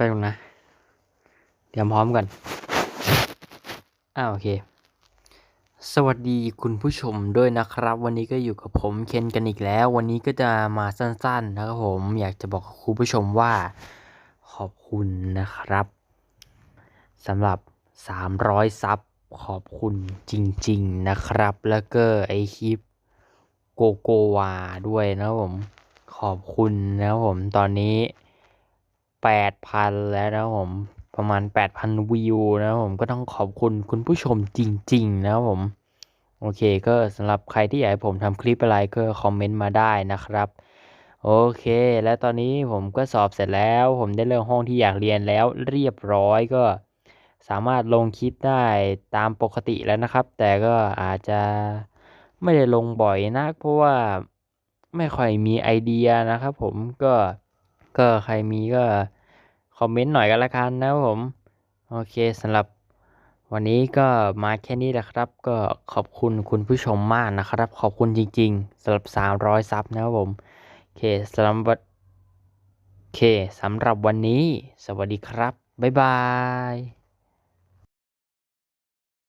ป๊บนึงนะ เตรียมพร้อมกันอ้าวโอเค สวัสดีคุณผู้ชมด้วยนะครับ วันนี้ก็อยู่กับผมเคนกันอีกแล้ว วันนี้ก็จะมาสั้นๆนะครับผมอยากจะบอกคุณผู้ชมว่าขอบคุณนะครับสำหรับ 300 ซับขอบคุณจริง ๆนะครับ แล้วก็ไอคลิปโกโกวาด้วยนะผมขอบคุณนะผมตอนนี้ 8,000แล้วนะผมประมาณ8,000วิวนะผมก็ต้องขอบคุณคุณผู้ชมจริง ๆ นะผม โอเคก็สำหรับใครที่อยากให้ผมทำคลิปอะไรก็คอมเมนต์มาได้นะครับ โอเค และตอนนี้ผมก็สอบเสร็จแล้ว ผมได้เลือกห้องที่อยากเรียนแล้วเรียบร้อยก็สามารถลงคลิปได้ตามปกติแล้วนะครับ แต่ก็อาจจะไม่ได้ลงบ่อยนัก เพราะว่าไม่ค่อยมีไอเดียนะครับผมก็ ก็ใครมีก็คอมเมนต์หน่อยกันละกันนะครับผม โอเคสำหรับวันนี้ก็มาแค่นี้แหละครับ ก็ขอบคุณคุณผู้ชมมากนะครับ ขอบคุณจริงๆสำหรับ 300 ซับนะครับผมโอเคสำหรับโอเคสำหรับวันนี้ สวัสดีครับ บ๊ายบาย